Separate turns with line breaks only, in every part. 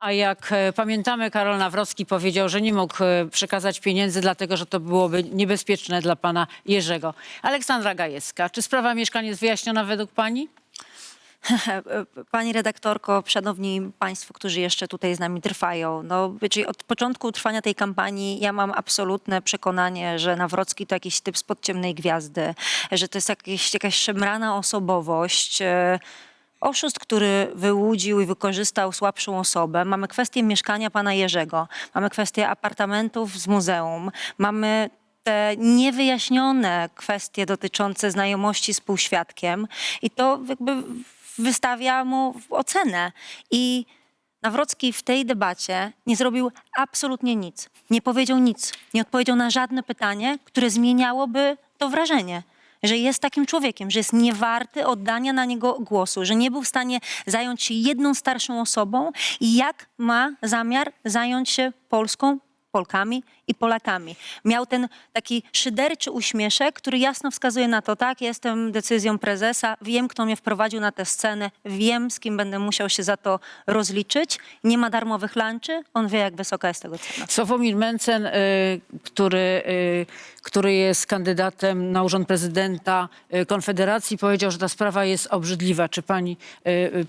A jak e, pamiętamy, Karol Nawrocki powiedział, że nie mógł e, przekazać pieniędzy, dlatego że to byłoby niebezpieczne dla pana Jerzego. Aleksandra Gajewska, czy sprawa mieszkań jest wyjaśniona według pani?
Pani redaktorko, szanowni państwo, którzy jeszcze tutaj z nami trwają, no, czyli od początku trwania tej kampanii ja mam absolutne przekonanie, że Nawrocki to jakiś typ spod ciemnej gwiazdy, że to jest jakieś, jakaś szemrana osobowość, e, oszust, który wyłudził i wykorzystał słabszą osobę. Mamy kwestię mieszkania pana Jerzego, mamy kwestię apartamentów z muzeum, mamy te niewyjaśnione kwestie dotyczące znajomości z półświadkiem i to jakby wystawia mu ocenę. I Nawrocki w tej debacie nie zrobił absolutnie nic. Nie powiedział nic. Nie odpowiedział na żadne pytanie, które zmieniałoby to wrażenie. Że jest takim człowiekiem, że jest niewarty oddania na niego głosu, że nie był w stanie zająć się jedną starszą osobą i jak ma zamiar zająć się Polską, Polkami i Polakami. Miał ten taki szyderczy uśmieszek, który jasno wskazuje na to, tak, jestem decyzją prezesa, wiem, kto mnie wprowadził na tę scenę, wiem, z kim będę musiał się za to rozliczyć. Nie ma darmowych lunchy, on wie, jak wysoka jest tego cena.
Sławomir Mencen, y, który, y, który jest kandydatem na urząd prezydenta y, Konfederacji, powiedział, że ta sprawa jest obrzydliwa. Czy pani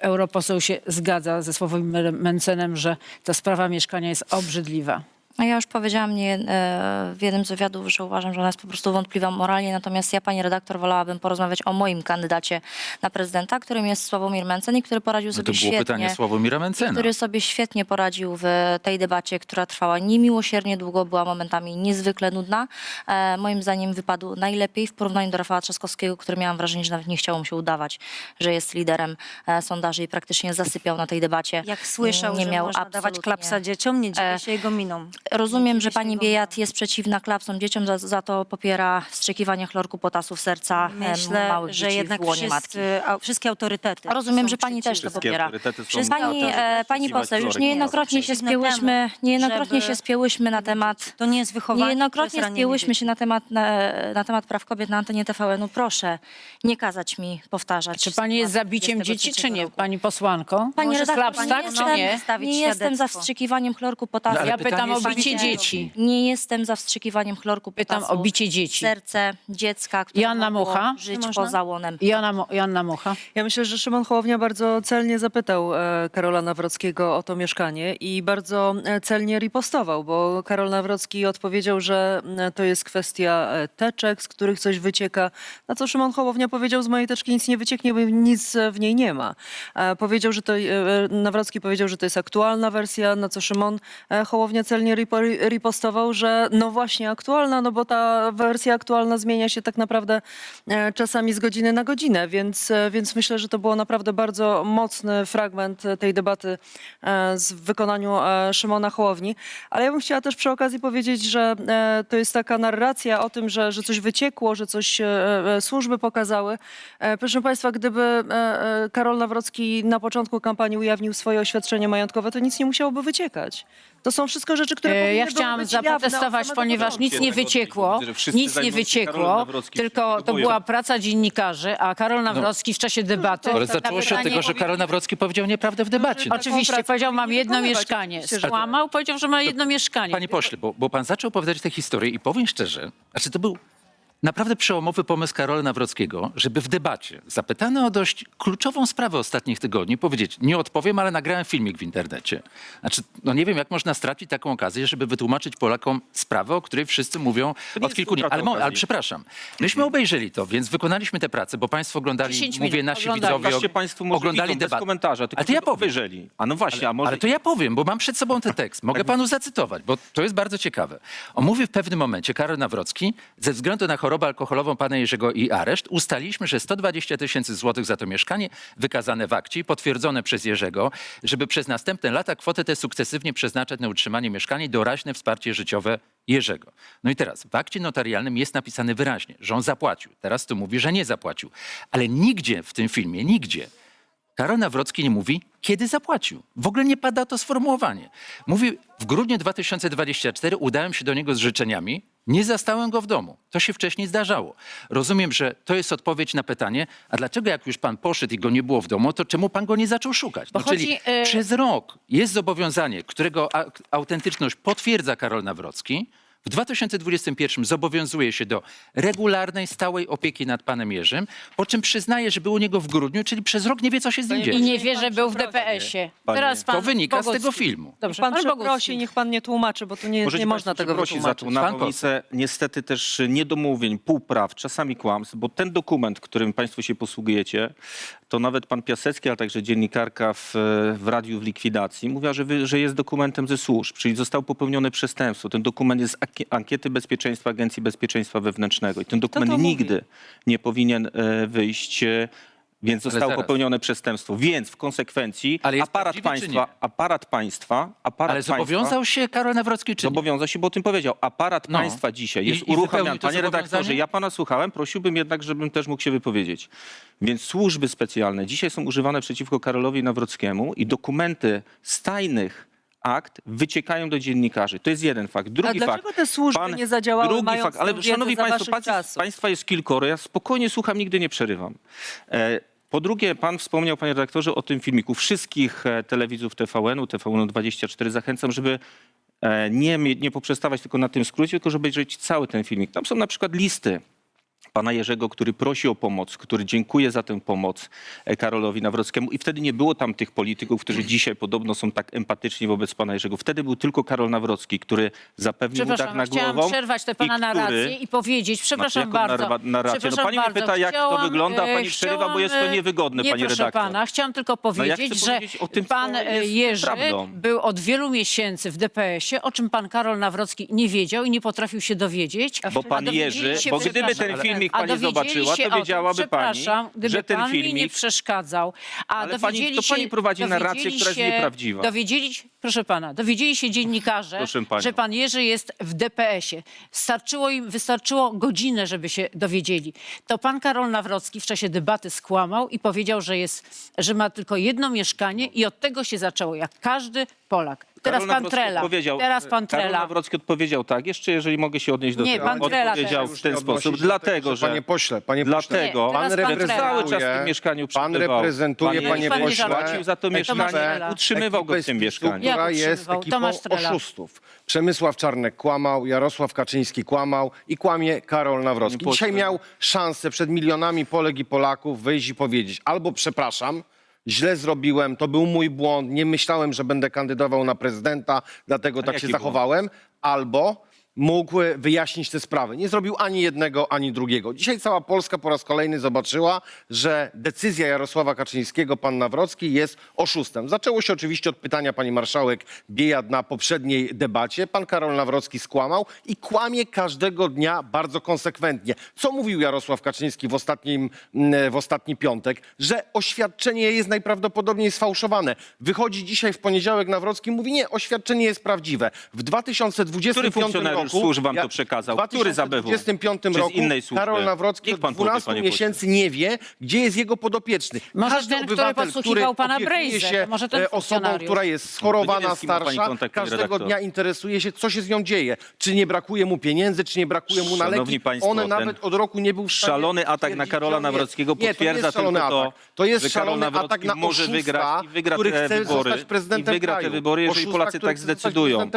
europoseł się zgadza ze Sławomirem Mencenem, że ta sprawa mieszkania jest obrzydliwa?
No ja już powiedziałam nie, e, w jednym z wywiadów, że uważam, że ona jest po prostu wątpliwa moralnie, natomiast ja, pani redaktor, wolałabym porozmawiać o moim kandydacie na prezydenta, którym jest Sławomir Mencen i który poradził
No
sobie
to było
świetnie.
pytanie Sławomira Mencena.
który sobie świetnie poradził w tej debacie, która trwała niemiłosiernie długo, była momentami niezwykle nudna. E, moim zdaniem wypadł najlepiej w porównaniu do Rafała Trzaskowskiego, który miałam wrażenie, że nawet nie chciał mu się udawać, że jest liderem e, sondaży i praktycznie zasypiał na tej debacie.
Jak słyszał,
nie
że
miał
można dawać klapsa dzieciom, nie dziwię się jego miną.
Rozumiem, że pani Biejat jest przeciwna klapsom dzieciom, za, za to popiera wstrzykiwanie chlorku potasu w serca
Myślę,
małych
że
dzieci
jednak
w łonie matki.
wszyscy, a, wszystkie autorytety.
A rozumiem,
są
że pani też to
przeciwne.
popiera.
autorytety są
Wszystkie
Pani,
autorytety
e, pani poseł, już
chlorek.
niejednokrotnie się
Przeciwne
spięłyśmy,
temu,
niejednokrotnie
żeby-
się spięłyśmy na temat
To nie jest wychowanie, to jest
Niejednokrotnie
ranienie
spięłyśmy
dzieci.
się na temat, na, na temat praw kobiet na antenie TVN-u. Proszę nie kazać mi powtarzać.
Czy pani jest
sytuacji
zabiciem dzieci,
23
czy nie?
roku.
Pani posłanką?
Pani
Może
redaktor,
Klaps,
pani
tak,
nie
czy
jestem,
nie?
Stawić
nie jestem za
świadectwo.
wstrzykiwaniem chlorku potasu.
No, ale
Ja pytam o
jest
bicie dzieci.
Nie jestem za wstrzykiwaniem chlorku
Pytam
potasu.
o bicie dzieci.
Serce dziecka, które
Joanna
mogło
Mucha?
żyć
Można?
poza łonem.
Joanna, Mo- Joanna Mucha.
Ja myślę, że Szymon Hołownia bardzo celnie zapytał e, Karola Nawrockiego o to mieszkanie i bardzo e, celnie ripostował, bo Karol Nawrocki odpowiedział, że e, to jest kwestia e, teczek, z których coś wycieka, na co Szymon Hołownia powiedział, z mojej teczki nic nie wycieknie, bo nic e, w niej nie ma. E, Powiedział, że to, e, Nawrocki powiedział, że to jest aktualna wersja, na co Szymon e, Hołownia celnie ripostował, że no właśnie aktualna, no bo ta wersja aktualna zmienia się tak naprawdę e, czasami z godziny na godzinę, więc, e, więc myślę, że to było naprawdę bardzo mocny fragment tej debaty e, w wykonaniu Szymona Hołowni. Ale ja bym chciała też przy okazji powiedzieć, że to jest taka narracja o tym, że, że coś wyciekło, że coś służby pokazały. Proszę Państwa, gdyby Karol Nawrocki na początku kampanii ujawnił swoje oświadczenie majątkowe, to nic nie musiałoby wyciekać. To są wszystko rzeczy, które
E,
powinny
Ja
były
chciałam
być jawne od
zaprotestować,
samego
ponieważ
początku.
nic nie
Tego
wyciekło,
widzę, że wszyscy
nic nie
zajmują się Karolem
wyciekło,
Nawrockim,
tylko to była praca dziennikarzy, a Karol Nawrocki w czasie debaty...
Ale
na
zaczęło się od
pytanie-
tego, że Karol Nawrocki powiedział nieprawdę w debacie. No.
Oczywiście, powiedział, mam
powinni
jedno
wykonywać.
mieszkanie.
Oczywiście, że.
Skłamał, powiedział, że ma jedno mieszkanie.
Panie pośle, bo, bo pan zaczął opowiadać tę historię i powiem szczerze, znaczy to był naprawdę przełomowy pomysł Karola Nawrockiego, żeby w debacie, zapytany o dość kluczową sprawę ostatnich tygodni, powiedzieć, nie odpowiem, ale nagrałem filmik w internecie. Znaczy, no nie wiem, jak można stracić taką okazję, żeby wytłumaczyć Polakom sprawę, o której wszyscy mówią od kilku dni. Ale, ale przepraszam, myśmy obejrzeli to, więc wykonaliśmy tę pracę, bo państwo oglądali,
10
mówię, nasi
oglądali.
widzowie
Pokażcie państwo może
oglądali
bez
debatę.
komentarza, tylko
Ale to ja powiem.
obejrzeli. A no właśnie, a może...
Ale to ja powiem, bo mam przed sobą ten tekst. Mogę panu zacytować, bo to jest bardzo ciekawe. On mówi w pewnym momencie, Karol Nawrocki, ze względu na chorobę alkoholową pana Jerzego i areszt, ustaliliśmy, że 120 tysięcy złotych za to mieszkanie wykazane w akcie, potwierdzone przez Jerzego, żeby przez następne lata kwotę tę sukcesywnie przeznaczać na utrzymanie mieszkania i doraźne wsparcie życiowe Jerzego. No i teraz w akcie notarialnym jest napisane wyraźnie, że on zapłacił. Teraz tu mówi, że nie zapłacił. Ale nigdzie w tym filmie, nigdzie Karol Nawrocki nie mówi, kiedy zapłacił. W ogóle nie pada to sformułowanie. Mówi, w grudniu 2024 udałem się do niego z życzeniami Nie zastałem go w domu. To się wcześniej zdarzało. Rozumiem, że to jest odpowiedź na pytanie, a dlaczego jak już pan poszedł i go nie było w domu, to czemu pan go nie zaczął szukać?
Bo
No, czyli
chodzi, e,
przez rok jest zobowiązanie, którego a- autentyczność potwierdza Karol Nawrocki. W 2021 zobowiązuje się do regularnej, stałej opieki nad panem Jerzym, po czym przyznaje, że był u niego w grudniu, czyli przez rok nie wie, co się z nim dzieje.
I nie wie, że był w DPS-ie.
Panie-
Teraz pan
To wynika z
Bogucki.
tego filmu.
Dobrze,
Pan
pan
przeprosi,
Bogucki.
niech pan nie tłumaczy, bo tu nie, nie można tego
przeprosić za
wytłumaczyć.
tą
Pan
nawałnicę, niestety też niedomówień, półpraw, czasami kłamstw, bo ten dokument, którym państwo się posługujecie, to nawet pan Piasecki, a także dziennikarka w, w radiu w likwidacji mówiła, że, wy, że jest dokumentem ze służb, czyli zostało popełnione przestępstwo. Ten dokument jest z ankie- ankiety bezpieczeństwa Agencji Bezpieczeństwa Wewnętrznego i ten dokument
to mówi?
nigdy nie powinien e, wyjść e, więc
Ale
zostało
zaraz.
popełnione przestępstwo. Więc w konsekwencji
Ale jest
aparat
prawdziwy, czy
państwa, aparat państwa, aparat
Ale
państwa,
zobowiązał się Karol Nawrocki czy nie?
Zobowiązał się, bo o tym powiedział. Aparat
No.
państwa dzisiaj
I-
jest
i wypełnił
uruchamiany.
to
Panie redaktorze, ja pana słuchałem, prosiłbym jednak, żebym też mógł się wypowiedzieć. Więc służby specjalne dzisiaj są używane przeciwko Karolowi Nawrockiemu i dokumenty z tajnych akt wyciekają do dziennikarzy. To jest jeden fakt. Drugi
A
fakt.
dlaczego te służby nie zadziałały,
drugi
mając
fakt, ale
tę wiedzę
szanowni
za
państwo,
waszych
państw,
czasów?
państwa jest kilkoro. Ja spokojnie słucham, nigdy nie przerywam. E, po drugie, pan wspomniał, panie redaktorze, o tym filmiku. Wszystkich e, telewidzów TVN-u, TVN-24 zachęcam, żeby e, nie, nie poprzestawać tylko na tym skrócie, tylko żeby obejrzeć cały ten filmik. Tam są na przykład listy pana Jerzego, który prosi o pomoc, który dziękuje za tę pomoc e, Karolowi Nawrockiemu i wtedy nie było tam tych polityków, którzy dzisiaj podobno są tak empatyczni wobec pana Jerzego. Wtedy był tylko Karol Nawrocki, który zapewnił mu tak
Przepraszam,
na
chciałam
głową.
przerwać tę
i
pana
który-
narrację i powiedzieć, przepraszam
Znaczy, jaką
bardzo.
narra- narrację? No
przepraszam
pani mnie pyta, jak to wygląda, a pani
e,
przerywa, bo jest to
chciałam, e,
niewygodne,
nie,
pani
proszę
redaktor.
pana, chciałam tylko
No chcę
powiedzieć, że
powiedzieć o tym, co
pan e,
jest
Jerzy
prawdą.
był od wielu miesięcy w DPS-ie, o czym pan Karol Nawrocki nie wiedział i nie potrafił się dowiedzieć.
Bo
A
pan
dowiedzieli
Jerzy,
się,
bo gdyby
przepraszam,
ten filmik pani zobaczyła,
się
to wiedziałaby pani, że ten
pan mi nie
filmik-
przeszkadzał, a
Ale pani-
dowiedzieli
to pani
się,
prowadzi narrację,
dowiedzieli
która jest
się-
nieprawdziwa.
Dowiedzieli, proszę pana, dowiedzieli się dziennikarze, że pan Jerzy jest w DPS-ie. Starczyło im, wystarczyło godzinę, żeby się dowiedzieli. To pan Karol Nawrocki w czasie debaty skłamał i powiedział, że, jest, że ma tylko jedno mieszkanie i od tego się zaczęło, jak każdy Polak. Teraz
Karol
pan
Nawrocki
Trela.
odpowiedział-
Teraz pan
Karol
Trela.
Nawrocki odpowiedział tak, jeszcze jeżeli mogę się odnieść do
Nie,
tego.
pan Trela
odpowiedział
teraz.
w ten sposób, dlatego,
tego,
że...
Panie pośle, panie pośle,
Dlatego,
Nie,
pan
teraz pan
reprezentuje,
Trela.
cały czas w tym mieszkaniu
pan
przebywał.
reprezentuje,
Pan
panie
Pan nie
pośle,
żartuje.
płacił za to mieszkanie,
Trela.
utrzymywał go w tym mieszkaniu.
Która
Jak
jest
utrzymywał?
ekipą
Tomasz Trela.
oszustów. Przemysław Czarnek kłamał, Jarosław Kaczyński kłamał i kłamie Karol Nawrocki. Dzisiaj miał szansę przed milionami Polek i Polaków wyjść i powiedzieć albo przepraszam, źle zrobiłem, to był mój błąd, nie myślałem, że będę kandydował na prezydenta, dlatego tak się zachowałem, albo mógł wyjaśnić te sprawy. Nie zrobił ani jednego, ani drugiego. Dzisiaj cała Polska po raz kolejny zobaczyła, że decyzja Jarosława Kaczyńskiego, pan Nawrocki, jest oszustem. Zaczęło się oczywiście od pytania pani marszałek Biejad na poprzedniej debacie. Pan Karol Nawrocki skłamał i kłamie każdego dnia bardzo konsekwentnie. Co mówił Jarosław Kaczyński w, ostatnim, mm, w ostatni piątek? Że oświadczenie jest najprawdopodobniej sfałszowane. Wychodzi dzisiaj w poniedziałek Nawrocki i mówi, nie, oświadczenie jest prawdziwe. W 2025
Który funkcjonariusz
roku,
służb wam to przekazał?
W
Który z ABW?
2025
Czy z
roku
innej służby?
Karol Nawrocki
Niech
od
pan powie,
12
panie pośle.
miesięcy nie wie, gdzie jest jego podopieczny.
Może
Każdy
ten, który podsłuchiwał pana
opiekuje
Brejzę,
się
może ten
e, osobą, która jest schorowana,
pani
starsza,
kontakt,
każdego
redaktor.
dnia interesuje się, co się z nią dzieje. Czy nie brakuje mu pieniędzy, czy nie brakuje mu na leki.
państwo,
On nawet od roku nie był w stanie
szalony atak na Karola. Nawrockiego
Nie, to nie
potwierdza
jest szalony
tylko to,
atak. To jest
że Karol
szalony
Nawrocki
atak na
może wygrać i wygra
który
te wybory. I wygra te wybory, jeżeli Polacy
który
tak zdecydują.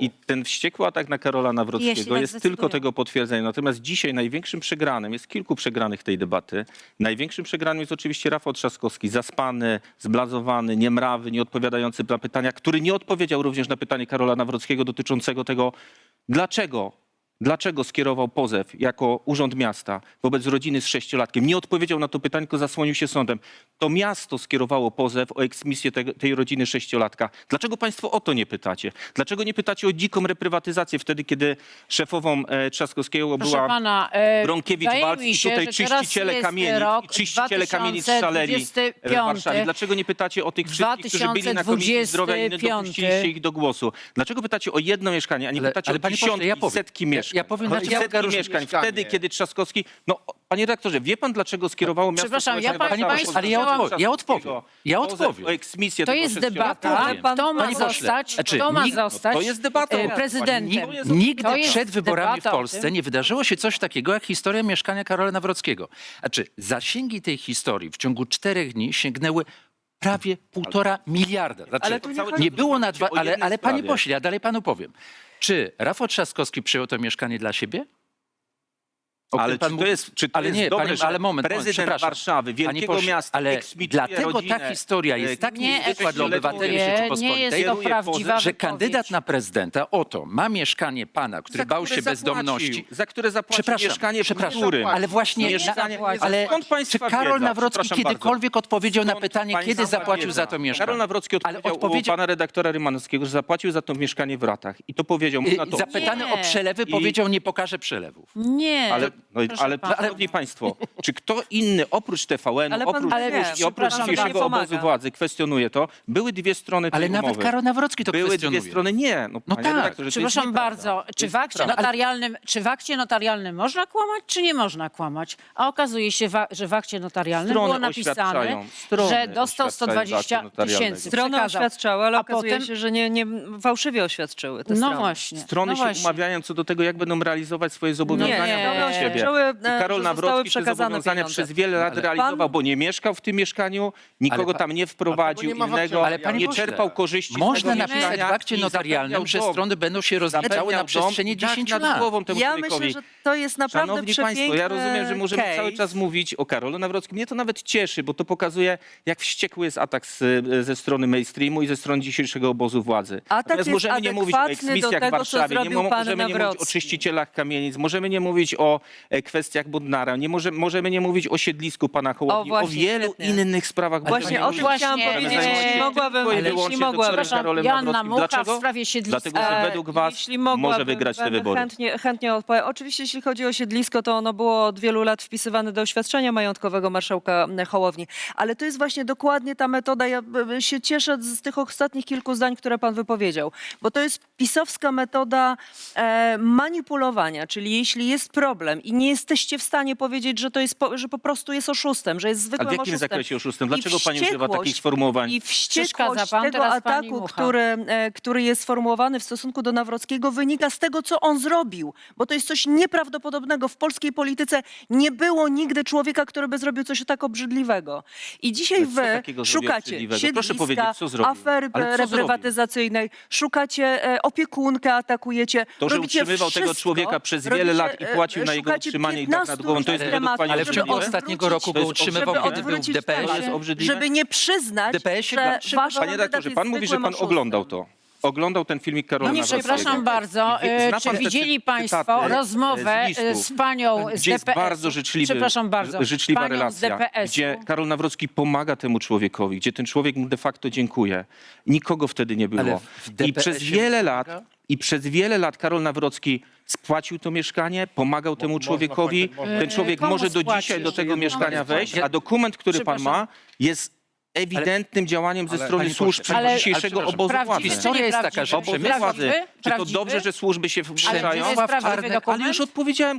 I ten wściekły atak na Karola
Jeśli
Nawrockiego.
Tak
jest tylko tego potwierdzeniem. Natomiast dzisiaj największym przegranym, jest kilku przegranych tej debaty, największym przegranym jest oczywiście Rafał Trzaskowski, zaspany, zblazowany, niemrawy, nieodpowiadający na pytania, który nie odpowiedział również na pytanie Karola Nawrockiego dotyczącego tego, dlaczego Dlaczego skierował pozew jako Urząd Miasta wobec rodziny z sześciolatkiem? Nie odpowiedział na to pytanie, tylko zasłonił się sądem. To miasto skierowało pozew o eksmisję te, tej rodziny sześciolatka. Dlaczego państwo o to nie pytacie? Dlaczego nie pytacie o dziką reprywatyzację wtedy, kiedy szefową e, Trzaskowskiego
Proszę
była
pana, e, mi
i
się,
tutaj czyściciele
jest
kamienic,
rok
i czyściciele kamienic szaleli w
2025.
Warszawie. Dlaczego nie pytacie o tych wszystkich, którzy byli na Komisji Zdrowia i nie
2025?
dopuściliście ich do głosu? Dlaczego pytacie o jedno mieszkanie, a nie
Ale-
pytacie
ale
o dziesiątki,
ja
setki mieszkań? Mieszkań.
ja powiem,
Ale
dlaczego
setki mieszkań.
mieszkanie.
Wtedy, kiedy Trzaskowski... No, panie redaktorze, wie pan, dlaczego skierowało miasto
Przepraszam, ja pani- państwu
ale ja odpowiem, ja odpowiem, ja odpowiem.
O eksmisję
To jest debata,
pan-
kto ma zostać,
znaczy,
kto ma zostać
to jest debata.
e, prezydentem.
To jest-
Nigdy
To
przed wyborami w Polsce nie wydarzyło się coś takiego jak historia mieszkania Karola Nawrockiego. Znaczy, zasięgi tej historii w ciągu czterech dni sięgnęły prawie półtora miliarda. Znaczy,
Ale nie
nie, było na dwa, ale, ale panie pośle, ja dalej panu powiem. Czy Rafał Trzaskowski przyjął to mieszkanie dla siebie? O
Ale czy to jest, czy to
ale
jest
nie,
dobre,
panie,
że
ale moment, moment,
prezydent
przepraszam.
Warszawy, wielkiego
pośle,
miasta,
ale
eksmituje
dlatego
rodzinę,
ta historia jest
e,
tak
Nie,
niezwykła dla
nie,
obywateli
nie
Rzeczypospolitej,
jest to
Kieruje
prawdziwa
że kandydat na prezydenta oto ma mieszkanie pana, który
za
bał
które
się
zapłacił,
bezdomności.
Za które zapłacił
Przepraszam,
mieszkanie, w
przepraszam,
którym...
ale właśnie,
Mieszkanie,
ale
ale skąd
czy
państwa
Karol
wiedza?
Nawrocki
Przepraszam
kiedykolwiek odpowiedział na
Skąd
pytanie,
państwa
kiedy zapłacił
wiedza?
za to mieszkanie?
Karol Nawrocki
Ale
odpowiedział,
odpowiedział-
u pana redaktora Rymanowskiego, że zapłacił za to mieszkanie w ratach. I to powiedział mu na
Y,
to.
Zapytany
Nie.
o przelewy powiedział, nie pokażę przelewów.
Nie.
Ale, no, i-
proszę
ale
pana.
szanowni państwo, czy kto inny oprócz TVN,
Ale pan
oprócz,
ale wie,
i oprócz
przepraszam,
dzisiejszego
nie pomaga.
obozu władzy kwestionuje to? Były dwie strony tej
Ale nawet
umowy.
Karol Nawrocki to
Były
kwestionuje.
dwie strony, nie. No,
No
panie
tak,
redaktorze, to jest
Przepraszam
nieprawda.
bardzo, czy w, akcie notarialnym, czy w akcie notarialnym można kłamać, czy nie można kłamać? A okazuje się, wa- że w akcie notarialnym
Strony
było napisane,
oświadczają, strony
że dostał
oświadczają z
120
aktu notarialnego.
tysięcy.
Strony
przekazał.
oświadczały, ale
A
okazuje
potem-
się, że nie, nie fałszywie oświadczyły te
No
strony.
właśnie.
Strony
no
się
właśnie.
umawiają co do tego, jak będą realizować swoje zobowiązania
Nie,
wobec siebie.
e,
I Karol Nawrocki te
przekazane
zobowiązania
pieniądze.
przez wiele lat
Ale-
realizował,
Pan-
bo nie mieszkał w tym mieszkaniu, nikogo
Ale pa-
tam nie wprowadził
nie ma
innego,
Ale panie
nie
pośle,
czerpał korzyści z
Można
tego
napisać
mieszkania
w akcie
i
notarialnym,
zapewniał
że
dom.
strony będą się rozliczały na przestrzeni
dom i
10
dach nad
lat.
głową temu
Ja
człowiekowi.
myślę, że to jest naprawdę
Szanowni
przepiękny
Państwo, ja rozumiem, że możemy
case.
cały czas mówić o Karolu Nawrockim. Mnie to nawet cieszy, bo to pokazuje, jak wściekły jest atak z, ze strony mainstreamu i ze strony dzisiejszego obozu władzy.
Atak
Natomiast
jest
możemy nie mówić o
adekwatny do
eksmisjach w
tego, co
Warszawie, nie
zrobił
mo-
pan
możemy nie mówić o
Nawrocki.
czyścicielach kamienic, możemy nie mówić o e, kwestiach Bodnara, nie może, możemy nie mówić o siedlisku pana Hołowni, o,
właśnie,
wielu
świetnie.
innych sprawach.
Właśnie o tym chciałam powiedzieć, jeśli mogłabym, jeśli mogłabym.
Przepraszam,
Joanna. Mucha w sprawie siedliska.
Dlatego, że według was może wygrać te wybory.
Chętnie, chętnie odpowiem. Oczywiście, jeśli chodzi o siedlisko, to ono było od wielu lat wpisywane do oświadczenia majątkowego marszałka Hołowni. Ale to jest właśnie dokładnie ta metoda. Ja e, się cieszę z tych ostatnich kilku zdań, które pan wypowiedział, bo to jest pisowska metoda e, manipulowania, czyli jeśli jest problem i nie jesteście w stanie powiedzieć, że to jest, po, że po prostu jest oszustem, że jest zwykłym
Ale w jakim
oszustem.
zakresie oszustem? Dlaczego pani używa takich sformułowań?
I
Przeszkadza
wściekłość
pan,
tego
teraz pani
ataku,
Mucha.
który, e, który jest sformułowany w stosunku do Nawrockiego, wynika z tego, co on zrobił. Bo to jest coś nieprawdopodobnego. W polskiej polityce nie było nigdy człowieka, który by zrobił coś tak obrzydliwego. I dzisiaj
Ale co
wy
takiego zrobił
szukacie
obrzydliwego?
siedliska,
Proszę powiedzieć, co zrobił?
afery
Ale co
reprywatyzacyjnej, szukacie e, opiekunkę, atakujecie,
To, że
robicie
utrzymywał tego człowieka przez wiele
robicie,
lat i
e,
płacił na jego utrzymanie i dach nad
15
głową, to jest pani
Ale w ciągu ostatniego roku go utrzymywał, kiedy był w
odwrócić
DPS-ie.
To jest
temat,
obrzydliwe?
żeby nie przyznać,
DPS-ie
że
utrzymywał.
wasz
Panie
kandydat
redaktorze,
jest
pan mówi, że
zwykłym
pan
oszustem.
oglądał to. Oglądał ten filmik Karola
No nie,
Nawrockiego.
przepraszam bardzo.
Wie-
e,
zna
Czy widzieli Państwo
z
rozmowę
listów,
e, z panią z
gdzie jest
DPS-u?
bardzo życzliwy,
Przepraszam bardzo.
życzliwa
panią z
relacja,
DPS-u.
gdzie Karol Nawrocki pomaga temu człowiekowi, gdzie ten człowiek mu de facto dziękuję. Nikogo wtedy nie
Ale
było.
w
I
DPS-ie
przez wiele lat
pomaga?
i przez wiele lat Karol Nawrocki spłacił to mieszkanie, pomagał temu człowiekowi.
płacić.
Ten człowiek
Komu
może do
spłacił?
dzisiaj do tego
Komu
mieszkania wejść, a dokument, który pan ma, jest ewidentnym działaniem ze
Ale-
strony
panie
służb
pośle,
ale-
dzisiejszego
ale
obozu władzy.
czy
Historia jest taka, że
Obozu władzy. Czy to
Prawdziwy?
dobrze, że służby się
to jest prawdziwy
Ale
dokument?
już odpowiedziałem